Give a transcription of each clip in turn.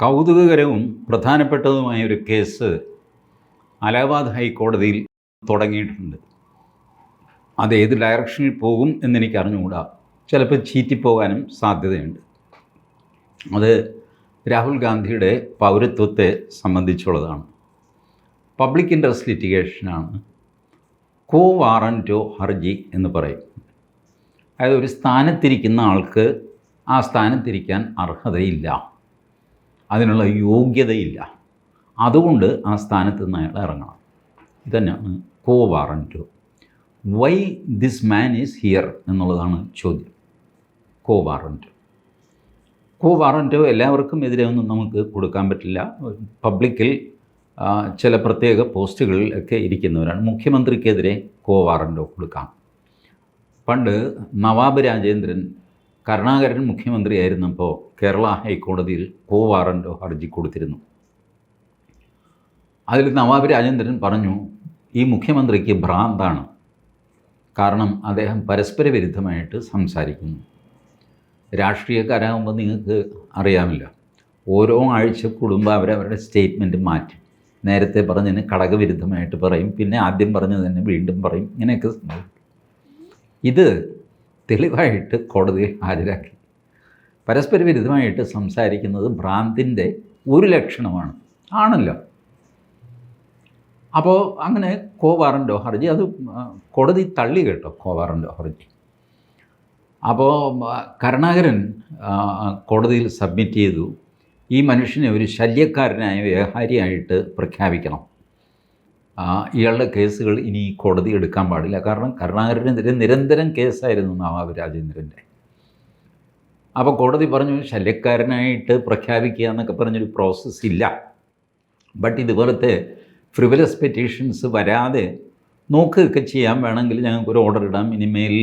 കൗതുകകരവും പ്രധാനപ്പെട്ടതുമായ ഒരു കേസ് അലഹബാദ് ഹൈക്കോടതിയിൽ തുടങ്ങിയിട്ടുണ്ട്. അത് ഏത് ഡയറക്ഷനിൽ പോകും എന്നെനിക്ക് അറിഞ്ഞുകൂടാ. ചിലപ്പോൾ ചീറ്റിപ്പോകാനും സാധ്യതയുണ്ട്. അത് രാഹുൽ ഗാന്ധിയുടെ പൗരത്വത്തെ സംബന്ധിച്ചുള്ളതാണ്. പബ്ലിക് ഇൻട്രസ്റ്റ് ലിറ്റിഗേഷനാണ്. കോ വാറന്റോ ഹർജി എന്ന് പറയും. അതായത് ഒരു സ്ഥാനത്തിരിക്കുന്ന ആൾക്ക് ആ സ്ഥാനത്തിരിക്കാൻ അർഹതയില്ല. അതിനുള്ള യോഗ്യതയില്ല. അതുകൊണ്ട് ആ സ്ഥാനത്ത് നിന്ന് അയാൾ ഇറങ്ങണം. ഇതന്നെയാണ് quo warranto why this man is here എന്നുള്ളതാണ് ചോദ്യം. കോ വാറന്റ് കോ വാറന്റോ എല്ലാവർക്കും എതിരെ ഒന്നും നമുക്ക് കൊടുക്കാൻ പറ്റില്ല. പബ്ലിക്കിൽ ചില പ്രത്യേക പോസ്റ്റുകളിൽ ഒക്കെ ഇരിക്കുന്നവരാണ്. മുഖ്യമന്ത്രിക്കെതിരെ കോ വാറന്റോ കൊടുക്കാം. പണ്ട് നവാബ് രാജേന്ദ്രൻ കരുണാകരൻ മുഖ്യമന്ത്രിയായിരുന്നപ്പോൾ കേരള ഹൈക്കോടതിയിൽ കോ വാറന്റോ ഹർജി കൊടുത്തിരുന്നു. അതിൽ നവാബ് രാജേന്ദ്രൻ പറഞ്ഞു ഈ മുഖ്യമന്ത്രിക്ക് ഭ്രാന്താണ്. കാരണം അദ്ദേഹം പരസ്പര വിരുദ്ധമായിട്ട് സംസാരിക്കുന്നു. രാഷ്ട്രീയക്കാരാകുമ്പോൾ നിങ്ങൾക്ക് അറിയാമില്ല. ഓരോ ആഴ്ച കൂടുമ്പോൾ അവരവരുടെ സ്റ്റേറ്റ്മെന്റ് മാറ്റി. നേരത്തെ പറഞ്ഞതിന് ഘടകവിരുദ്ധമായിട്ട് പറയും. പിന്നെ ആദ്യം പറഞ്ഞത് തന്നെ വീണ്ടും പറയും. ഇങ്ങനെയൊക്കെ ഇത് തെളിവായിട്ട് കോടതിയിൽ ഹാജരാക്കി. പരസ്പര വിരുദ്ധമായിട്ട് സംസാരിക്കുന്നത് ഭ്രാന്തിന്റെ ഒരു ലക്ഷണമാണ്. ആണല്ലോ. അപ്പോൾ അങ്ങനെ കോവാറന്റോ ഹർജി അത് കോടതി തള്ളി കേട്ടോ കോവാറന്റോ ഹർജി അപ്പോൾ കരുണാകരൻ കോടതിയിൽ സബ്മിറ്റ് ചെയ്തു. ഈ മനുഷ്യനെ ഒരു ശല്യക്കാരനായ വ്യവഹാരിയായിട്ട് പ്രഖ്യാപിക്കണം. ഇയാളുടെ കേസുകൾ ഇനി കോടതി എടുക്കാൻ പാടില്ല. കാരണം കരുണാകരനെതിരെ നിരന്തരം കേസായിരുന്നു നവാബ് രാജേന്ദ്രന്റെ. അപ്പോൾ കോടതി പറഞ്ഞു ശല്യക്കാരനായിട്ട് പ്രഖ്യാപിക്കുക എന്നൊക്കെ പറഞ്ഞൊരു പ്രോസസ്സ് ഇല്ല. ബട്ട് ഇതുപോലത്തെ ഫ്രിവലസ് പെറ്റീഷൻസ് വരാതെ നോക്കുകയൊക്കെ ചെയ്യാൻ വേണമെങ്കിൽ ഞങ്ങൾക്ക് ഒരു ഓർഡർ ഇടാം. ഇനിമേൽ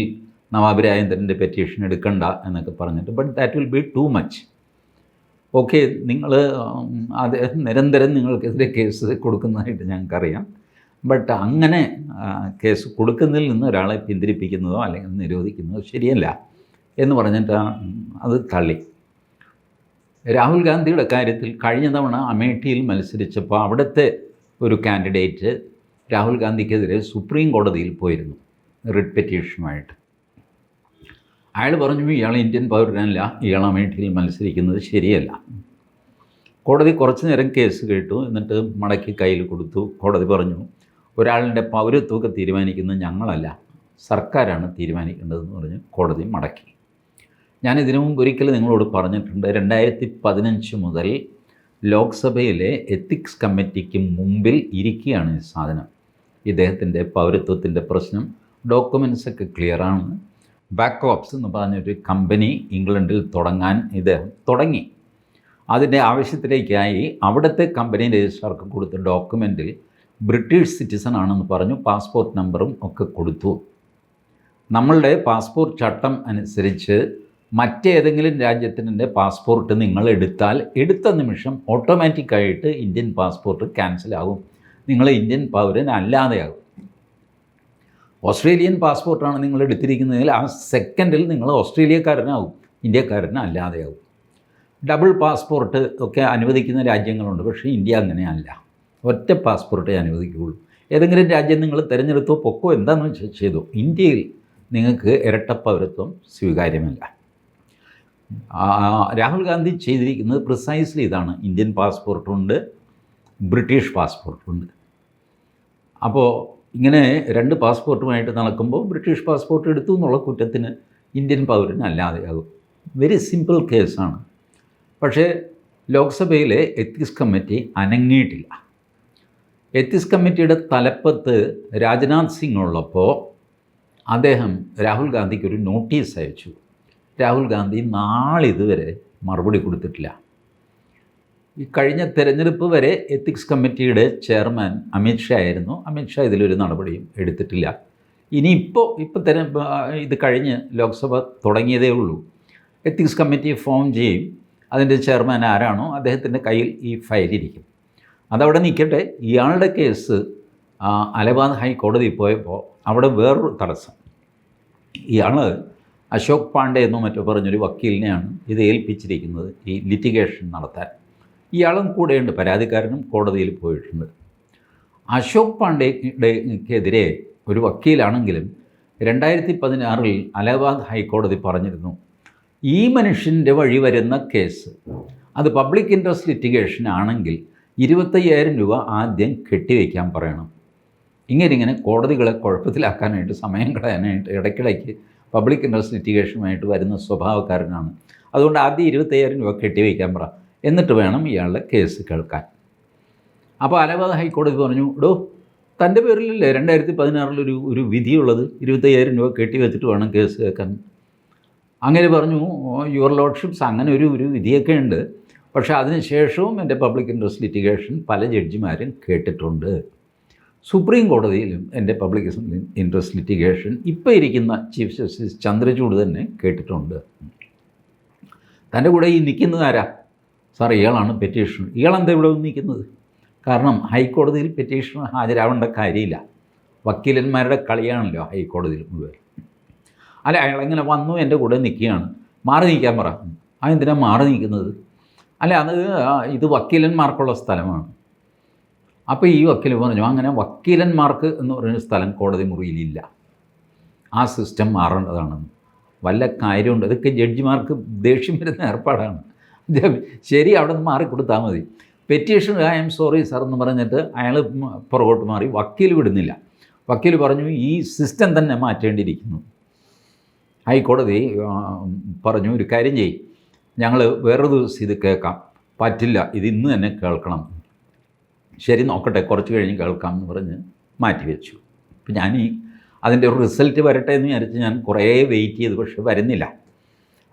നവാബ് രാജേന്ദ്രന്റെ പെറ്റീഷൻ എടുക്കണ്ട എന്നൊക്കെ പറഞ്ഞിട്ട്. But that will be too much okay നിങ്ങൾ അത് നിരന്തരം നിങ്ങൾക്കെതിരെ കേസ് കൊടുക്കുന്നതായിട്ട് ഞങ്ങൾക്കറിയാം. ബട്ട് അങ്ങനെ കേസ് കൊടുക്കുന്നതിൽ നിന്ന് ഒരാളെ പിന്തിരിപ്പിക്കുന്നതോ അല്ലെങ്കിൽ നിരോധിക്കുന്നതോ ശരിയല്ല എന്ന് പറഞ്ഞിട്ട് അത് തള്ളി. രാഹുൽ ഗാന്ധിയുടെ കാര്യത്തിൽ കഴിഞ്ഞ തവണ അമേഠിയിൽ മത്സരിച്ചപ്പോൾ അവിടുത്തെ ഒരു കാൻഡിഡേറ്റ് രാഹുൽ ഗാന്ധിക്കെതിരെ സുപ്രീം കോടതിയിൽ പോയിരുന്നു റിട്ട് പെറ്റീഷനുമായിട്ട്. അയാൾ പറഞ്ഞു ഇയാൾ ഇന്ത്യൻ പൗരനല്ല ഇയാൾ അമേഠിയിൽ മത്സരിക്കുന്നത് ശരിയല്ല. കോടതി കുറച്ച് നേരം കേസ് കേട്ടു എന്നിട്ട് മടക്കി കയ്യിൽ കൊടുത്തു. കോടതി പറഞ്ഞു ഒരാളുടെ പൗരത്വമൊക്കെ തീരുമാനിക്കുന്നത് ഞങ്ങളല്ല. സർക്കാരാണ് തീരുമാനിക്കേണ്ടതെന്ന് പറഞ്ഞ് കോടതി മടക്കി. ഞാൻ ഇതിനു മുമ്പ് ഒരിക്കൽ നിങ്ങളോട് പറഞ്ഞിട്ടുണ്ട് രണ്ടായിരത്തി പതിനഞ്ച് മുതൽ ലോക്സഭയിലെ എത്തിക്സ് കമ്മിറ്റിക്ക് മുമ്പിൽ ഇരിക്കുകയാണ് ഈ സാധനം. ഇദ്ദേഹത്തിന്റെ പൗരത്വത്തിന്റെ പ്രശ്നം ഡോക്യുമെൻസ് ഒക്കെ ക്ലിയറാണ്. ബാക്കോപ്സ് എന്ന് പറഞ്ഞൊരു കമ്പനി ഇംഗ്ലണ്ടിൽ തുടങ്ങാൻ ഇദ്ദേഹം തുടങ്ങി. അതിന്റെ ആവശ്യത്തിലേക്കായി അവിടുത്തെ കമ്പനി രജിസ്ട്രാർക്ക് കൊടുത്ത ഡോക്യുമെന്റിൽ ബ്രിട്ടീഷ് സിറ്റിസൺ ആണെന്ന് പറഞ്ഞു പാസ്പോർട്ട് നമ്പറും ഒക്കെ കൊടുത്തു. നമ്മളുടെ പാസ്പോർട്ട് ചട്ടം അനുസരിച്ച് മറ്റേതെങ്കിലും രാജ്യത്തിന്റെ പാസ്പോർട്ട് നിങ്ങൾ എടുത്താൽ എടുത്ത നിമിഷം ഓട്ടോമാറ്റിക്കായിട്ട് ഇന്ത്യൻ പാസ്പോർട്ട് ക്യാൻസലാകും നിങ്ങൾ ഇന്ത്യൻ പൗരൻ അല്ലാതെയാകും. ഓസ്ട്രേലിയൻ പാസ്പോർട്ടാണ് നിങ്ങൾ എടുത്തിരിക്കുന്നതെങ്കിൽ ആ സെക്കൻഡിൽ നിങ്ങൾ ഓസ്ട്രേലിയക്കാരനാകും ഇന്ത്യക്കാരൻ അല്ലാതെയാകും. ഡബിൾ പാസ്പോർട്ട് ഒക്കെ അനുവദിക്കുന്ന രാജ്യങ്ങളുണ്ട് പക്ഷേ ഇന്ത്യ അങ്ങനെയല്ല. ഒറ്റ പാസ്പോർട്ടേ അനുവദിക്കുകയുള്ളൂ. ഏതെങ്കിലും രാജ്യം നിങ്ങൾ തിരഞ്ഞെടുത്തോ പൊക്കോ എന്താണെന്ന് വെച്ചാൽ ചെയ്തു. ഇന്ത്യയിൽ നിങ്ങൾക്ക് ഇരട്ട പൗരത്വം സ്വീകാര്യമല്ല. രാഹുൽ ഗാന്ധി ചെയ്തിരിക്കുന്നത് പ്രിസൈസ്ലി ഇതാണ്. ഇന്ത്യൻ പാസ്പോർട്ടുണ്ട് ബ്രിട്ടീഷ് പാസ്പോർട്ടുണ്ട്. അപ്പോൾ ഇങ്ങനെ രണ്ട് പാസ്പോർട്ടുമായിട്ട് നടക്കുമ്പോൾ ബ്രിട്ടീഷ് പാസ്പോർട്ട് എടുത്തു എന്നുള്ള കുറ്റത്തിന് ഇന്ത്യൻ പൗരൻ അല്ലാതെയാകും വെരി സിമ്പിൾ കേസാണ് പക്ഷേ ലോക്സഭയിലെ എത്തിക്സ് കമ്മിറ്റി അനങ്ങിയിട്ടില്ല എത്തിക്സ് കമ്മിറ്റിയുടെ തലപ്പത്ത് രാജ്നാഥ് സിംഗ് ഉള്ളപ്പോൾ അദ്ദേഹം രാഹുൽ ഗാന്ധിക്ക് ഒരു നോട്ടീസ് അയച്ചു. രാഹുൽ ഗാന്ധി നാളിതുവരെ മറുപടി കൊടുത്തിട്ടില്ല. ഈ കഴിഞ്ഞ തെരഞ്ഞെടുപ്പ് വരെ എത്തിക്സ് കമ്മിറ്റിയുടെ ചെയർമാൻ അമിത്ഷാ ആയിരുന്നു. അമിത്ഷാ ഇതിലൊരു നടപടിയും എടുത്തിട്ടില്ല. ഇനിയിപ്പോൾ ഇപ്പോൾ തന്നെ ഇത് കഴിഞ്ഞ് ലോക്സഭ തുടങ്ങിയതേ ഉള്ളൂ. എത്തിക്സ് കമ്മിറ്റി ഫോം ചെയ്യും. അതിന്റെ ചെയർമാൻ ആരാണോ അദ്ദേഹത്തിന്റെ കയ്യിൽ ഈ ഫയൽ ഇരിക്കും അതവിടെ നിൽക്കട്ടെ. ഇയാളുടെ കേസ് അലഹബാദ് ഹൈക്കോടതിയിൽ ഹൈക്കോടതി പോയപ്പോൾ അവിടെ വേറൊരു തടസ്സം. ഇയാൾ അശോക് പാണ്ഡെ എന്നോ മറ്റോ പറഞ്ഞൊരു വക്കീലിനെയാണ് ഇത് ഏൽപ്പിച്ചിരിക്കുന്നത് ഈ ലിറ്റിഗേഷൻ നടത്താൻ. ഇയാളും കൂടെയുണ്ട് പരാതിക്കാരനും കോടതിയിൽ പോയിട്ടുണ്ട്. അശോക് പാണ്ഡെക്കെതിരെ ഒരു വക്കീലാണെങ്കിലും രണ്ടായിരത്തി പതിനാറിൽ അലഹബാദ് ഹൈക്കോടതി പറഞ്ഞിരുന്നു ഈ മനുഷ്യന്റെ വഴി വരുന്ന കേസ്. അത് പബ്ലിക് ഇൻട്രസ്റ്റ് ലിറ്റിഗേഷൻ ആണെങ്കിൽ ഇരുപത്തയ്യായിരം രൂപ ആദ്യം കെട്ടിവെക്കാൻ പറയണം. ഇങ്ങനെ ഇങ്ങനെ കോടതികളെ കുഴപ്പത്തിലാക്കാനായിട്ട് സമയം കളയാനായിട്ട് ഇടയ്ക്കിടയ്ക്ക് പബ്ലിക് ഇൻട്രസ്റ്റ് ലിറ്റിഗേഷനുമായിട്ട് വരുന്ന സ്വഭാവക്കാരനാണ്. അതുകൊണ്ട് ആദ്യം ഇരുപത്തയ്യായിരം രൂപ കെട്ടിവെക്കാൻ പറ. എന്നിട്ട് വേണം ഇയാളുടെ കേസ് കേൾക്കാൻ. അപ്പോൾ അലഹബാദ് ഹൈക്കോടതി പറഞ്ഞു ഡോ തന്റെ പേരിലല്ലേ രണ്ടായിരത്തി പതിനാറിലൊരു ഒരു വിധിയുള്ളത്? ഇരുപത്തയ്യായിരം രൂപ കെട്ടിവെച്ചിട്ട് വേണം കേസ് കേൾക്കാൻ. അങ്ങനെ പറഞ്ഞു യുവർ ലോഡ്ഷിപ്സ് അങ്ങനെ ഒരു ഒരു വിധിയൊക്കെ ഉണ്ട് പക്ഷേ അതിനുശേഷവും എന്റെ പബ്ലിക് ഇൻട്രസ്റ്റ് ലിറ്റിഗേഷൻ പല ജഡ്ജിമാരും കേട്ടിട്ടുണ്ട്. സുപ്രീം കോടതിയിലും എന്റെ പബ്ലിക് ഇൻട്രസ്റ്റ് ലിറ്റിഗേഷൻ ഇപ്പോൾ ഇരിക്കുന്ന ചീഫ് ജസ്റ്റിസ് ചന്ദ്രചൂഡ് തന്നെ കേട്ടിട്ടുണ്ട്. തന്റെ കൂടെ ഈ നിൽക്കുന്നത് ആരാ? സാർ ഇയാളാണ് പെറ്റീഷൻ ഇയാളെന്താ ഇവിടെ നിൽക്കുന്നത്? കാരണം ഹൈക്കോടതിയിൽ പെറ്റീഷൻ ഹാജരാവേണ്ട കാര്യമില്ല. വക്കീലന്മാരുടെ കളിയാണല്ലോ ഹൈക്കോടതിയിൽ മുഴുവൻ. അല്ല അയാളെങ്ങനെ വന്നു എന്റെ കൂടെ നിൽക്കുകയാണ്. മാറി നിൽക്കാൻ പറ. ആ എന്തിനാണ് മാറി നിൽക്കുന്നത്? അല്ല അത് ഇത് വക്കീലന്മാർക്കുള്ള സ്ഥലമാണ്. അപ്പോൾ ഈ വക്കീൽ പറഞ്ഞു അങ്ങനെ വക്കീലന്മാർക്ക് എന്ന് പറയുന്ന സ്ഥലം കോടതി മുറിയിലില്ല. ആ സിസ്റ്റം മാറേണ്ടതാണെന്ന് വല്ല കാര്യമുണ്ട്. ഇതൊക്കെ ജഡ്ജിമാർക്ക് ദേഷ്യം വരുന്ന ഏർപ്പാടാണ്. ശരി അവിടെ നിന്ന് മാറിക്കൊടുത്താൽ മതി. Petition I M sorry sir എന്ന് പറഞ്ഞിട്ട് അയാൾ പുറകോട്ട് മാറി. വക്കീൽ വിടുന്നില്ല. വക്കീൽ പറഞ്ഞു ഈ സിസ്റ്റം തന്നെ മാറ്റേണ്ടിയിരിക്കുന്നു. ഹൈക്കോടതി പറഞ്ഞു ഒരു കാര്യം ചെയ്യും. ഞങ്ങൾ വേറൊരു ദിവസം ഇത് കേൾക്കാം. പറ്റില്ല. ഇത് ഇന്ന് തന്നെ കേൾക്കണം. ശരി നോക്കട്ടെ. കുറച്ച് കഴിഞ്ഞ് കേൾക്കാം എന്ന് പറഞ്ഞ് മാറ്റി വെച്ചു. അപ്പം ഞാൻ ഈ അതിന്റെ ഒരു റിസൾട്ട് വരട്ടെ എന്ന് വിചാരിച്ച് ഞാൻ കുറേ വെയിറ്റ് ചെയ്ത് പക്ഷെ വരുന്നില്ല.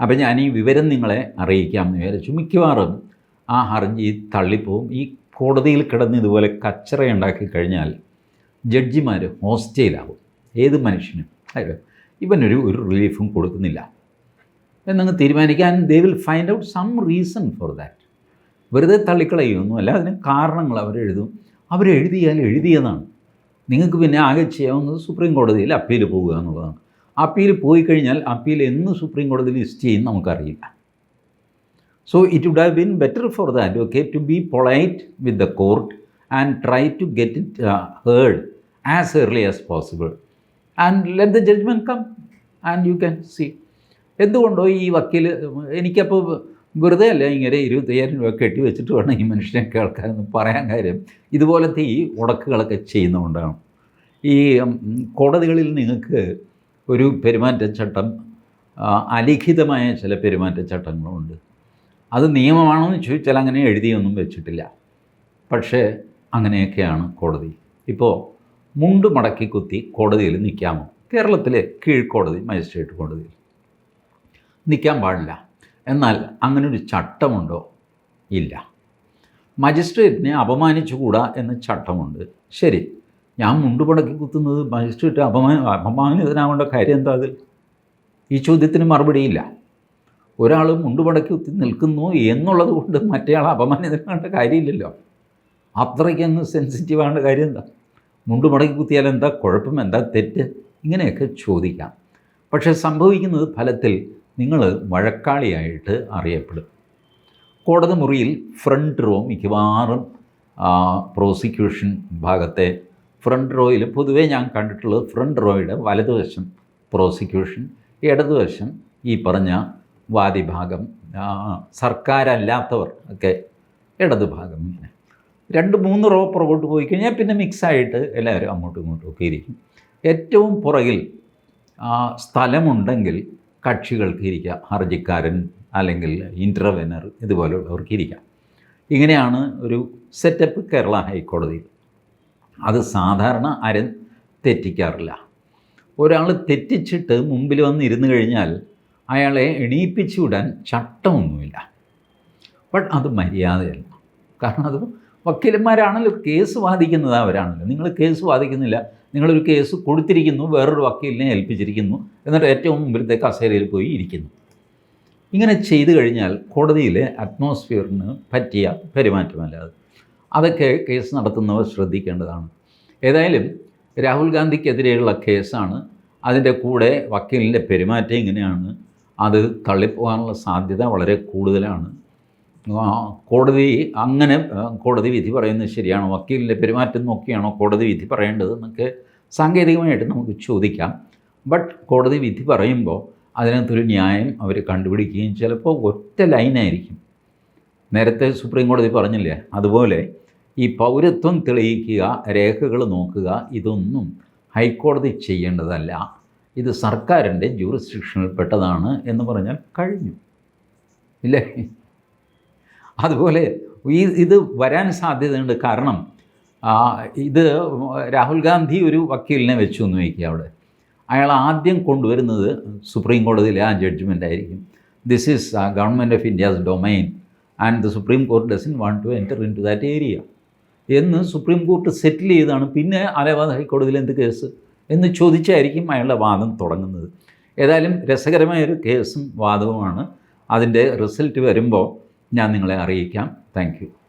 അപ്പം ഞാൻ ഈ വിവരം നിങ്ങളെ അറിയിക്കാം എന്ന് വിചാരിച്ചു. മിക്കവാറും ആ ഹർജി തള്ളിപ്പോവും. ഈ കോടതിയിൽ കിടന്ന് ഇതുപോലെ കച്ചറ ഉണ്ടാക്കി കഴിഞ്ഞാൽ ജഡ്ജിമാർ ഹോസ്റ്റയിലാവും. ഏത് മനുഷ്യനും. അതായത് ഇവനൊരു ഒരു റിലീഫും കൊടുക്കുന്നില്ല. എന്നങ്ങ് തീരുമാനിക്കുക and they will find out some reason for that വെറുതെ തള്ളിക്കളയൊന്നുമല്ല അതിന് കാരണങ്ങൾ അവരെഴുതും അവരെഴുതിയാൽ എഴുതിയതാണ്. നിങ്ങൾക്ക് പിന്നെ ആകെ ചെയ്യാവുന്നത് സുപ്രീം കോടതിയിൽ അപ്പീൽ പോവുക എന്നുള്ളതാണ്. അപ്പീൽ പോയി കഴിഞ്ഞാൽ അപ്പീൽ എന്ന് സുപ്രീം കോടതി ലിസ്റ്റ് ചെയ്യും നമുക്കറിയില്ല. So it would have been better for the advocate to be polite with the court and try to get it heard as early as possible and let the judgment come and you can see എന്തുകൊണ്ടോ ഈ വക്കീൽ എനിക്കപ്പോൾ വെറുതെ അല്ല ഇങ്ങനെ ഇരുപത്തയ്യായിരം രൂപ കെട്ടി വെച്ചിട്ട് വേണം ഈ മനുഷ്യനെ കേൾക്കാനെന്ന് പറയാൻ കാര്യം. ഇതുപോലത്തെ ഈ ഉടക്കുകളൊക്കെ ചെയ്യുന്നതുകൊണ്ടാണ്. ഈ കോടതികളിൽ നിങ്ങൾക്ക് ഒരു പെരുമാറ്റച്ചട്ടം അലിഖിതമായ ചില പെരുമാറ്റച്ചട്ടങ്ങളുണ്ട് അത് നിയമമാണോ എന്ന് ചോദിച്ചാൽ അങ്ങനെ എഴുതിയൊന്നും വെച്ചിട്ടില്ല. പക്ഷേ അങ്ങനെയൊക്കെയാണ് കോടതി. ഇപ്പോൾ മുണ്ട് മടക്കി കുത്തി കോടതിയിൽ നിൽക്കാമോ? കേരളത്തിലെ കീഴ്ക്കോടതി മജിസ്ട്രേറ്റ് കോടതിയിൽ. നിൽക്കാൻ പാടില്ല. എന്നാൽ അങ്ങനൊരു ചട്ടമുണ്ടോ? ഇല്ല. മജിസ്ട്രേറ്റിനെ അപമാനിച്ചുകൂടാ എന്ന ചട്ടമുണ്ട്. ശരി. ഞാൻ മുണ്ടുപടക്കി കുത്തുന്നത് മജിസ്ട്രേറ്റ് അപമാന അപമാനിതനാവേണ്ട കാര്യം എന്താ അതിൽ ഈ ചോദ്യത്തിന് മറുപടിയില്ല ഒരാൾ മുണ്ടുപടക്കി കുത്തി നിൽക്കുന്നു എന്നുള്ളത് കൊണ്ട് മറ്റേയാൾ അപമാനിതനാവേണ്ട കാര്യമില്ലല്ലോ. അത്രയ്ക്കങ്ങ് സെൻസിറ്റീവ് ആവേണ്ട കാര്യം എന്താ? മുണ്ടുമടക്കി കുത്തിയാൽ എന്താ? കുഴപ്പം എന്താ തെറ്റ്? ഇങ്ങനെയൊക്കെ ചോദിക്കാം. പക്ഷേ സംഭവിക്കുന്നത് ഫലത്തിൽ നിങ്ങൾ വഴക്കാളിയായിട്ട് അറിയപ്പെടും. കോടതി മുറിയിൽ ഫ്രണ്ട് റോ മിക്കവാറും പ്രോസിക്യൂഷൻ ഭാഗത്തെ ഫ്രണ്ട് റോയിൽ പൊതുവേ ഞാൻ കണ്ടിട്ടുള്ളത് ഫ്രണ്ട് റോയുടെ വലതുവശം പ്രോസിക്യൂഷൻ ഇടതുവശം ഈ പറഞ്ഞ വാദിഭാഗം സർക്കാരല്ലാത്തവർ ഒക്കെ ഇടതുഭാഗം ഇങ്ങനെ. രണ്ട് മൂന്ന് റോ പുറകോട്ട് പോയി കഴിഞ്ഞാൽ പിന്നെ മിക്സായിട്ട് എല്ലാവരും അങ്ങോട്ടും ഇങ്ങോട്ടും ഒക്കെ ഇരിക്കും. ഏറ്റവും പുറകിൽ സ്ഥലമുണ്ടെങ്കിൽ കക്ഷികൾക്ക് ഇരിക്കാം ഹർജിക്കാരൻ അല്ലെങ്കിൽ ഇന്റർവെനർ ഇതുപോലുള്ളവർക്ക് ഇരിക്കാം ഇങ്ങനെയാണ് ഒരു സെറ്റപ്പ് കേരള ഹൈക്കോടതിയിൽ അത് സാധാരണ ആരും തെറ്റിക്കാറില്ല. ഒരാൾ തെറ്റിച്ചിട്ട് മുമ്പിൽ വന്നിരുന്നു കഴിഞ്ഞാൽ അയാളെ എണീപ്പിച്ചു വിടാൻ ചട്ടമൊന്നുമില്ല. ബട്ട് അത് മര്യാദയല്ല. കാരണം അത് വക്കീലന്മാരാണല്ലോ കേസ് വാദിക്കുന്നത്. അവരാണല്ലോ. നിങ്ങൾ കേസ് വാദിക്കുന്നില്ല നിങ്ങളൊരു കേസ് കൊടുത്തിരിക്കുന്നു വേറൊരു വക്കീലിനെ ഏൽപ്പിച്ചിരിക്കുന്നു എന്നിട്ട് ഏറ്റവും മുമ്പിലത്തെ കസേരയിൽ പോയി ഇരിക്കുന്നു. ഇങ്ങനെ ചെയ്തു കഴിഞ്ഞാൽ കോടതിയിലെ അറ്റ്മോസ്ഫിയറിന് പറ്റിയ പെരുമാറ്റമല്ല അത്. അതൊക്കെ കേസ് നടത്തുന്നവർ ശ്രദ്ധിക്കേണ്ടതാണ്. ഏതായാലും രാഹുൽ ഗാന്ധിക്കെതിരെയുള്ള കേസാണ് അതിന്റെ കൂടെ വക്കീലിന്റെ പെരുമാറ്റം ഇങ്ങനെയാണ് അത് തള്ളിപ്പോകാനുള്ള സാധ്യത വളരെ കൂടുതലാണ്. കോടതി അങ്ങനെ കോടതി വിധി പറയുന്നത് ശരിയാണോ? വക്കീലിന്റെ പെരുമാറ്റം നോക്കിയാണോ കോടതി വിധി പറയേണ്ടത് എന്നൊക്കെ സാങ്കേതികമായിട്ട് നമുക്ക് ചോദിക്കാം. ബട്ട് കോടതി വിധി പറയുമ്പോൾ അതിനകത്തൊരു ന്യായം അവർ കണ്ടുപിടിക്കുകയും ചിലപ്പോൾ ഒറ്റ ലൈനായിരിക്കും. നേരത്തെ സുപ്രീം കോടതി പറഞ്ഞില്ലേ അതുപോലെ ഈ പൗരത്വം തെളിയിക്കുക രേഖകൾ നോക്കുക ഇതൊന്നും ഹൈക്കോടതി ചെയ്യേണ്ടതല്ല. ഇത് സർക്കാരിന്റെ ജൂറിസ്ട്രിക്ഷനിൽപ്പെട്ടതാണ് എന്ന് പറഞ്ഞാൽ കഴിഞ്ഞു. ഇല്ലേ? അതുപോലെ ഈ ഇത് വരാൻ സാധ്യതയുണ്ട്. കാരണം ഇത് രാഹുൽ ഗാന്ധി ഒരു വക്കീലിനെ വെച്ചു എന്ന് വയ്ക്കുക അവിടെ. അയാൾ ആദ്യം കൊണ്ടുവരുന്നത് സുപ്രീം കോടതിയിലെ ആ ജഡ്ജ്മെന്റ് ആയിരിക്കും. This is government of India's domain and the Supreme Court doesn't want to enter into that area എന്ന് സുപ്രീം കോർട്ട് സെറ്റിൽ ചെയ്താണ്. പിന്നെ അലഹബാദ് ഹൈക്കോടതിയിൽ എന്ത് കേസ്? എന്ന് ചോദിച്ചായിരിക്കും അയാളുടെ വാദം തുടങ്ങുന്നത്. ഏതായാലും രസകരമായൊരു കേസും വാദവുമാണ്. അതിന്റെ റിസൾട്ട് വരുമ്പോൾ ഞാൻ നിങ്ങളെ അറിയിക്കാം. താങ്ക്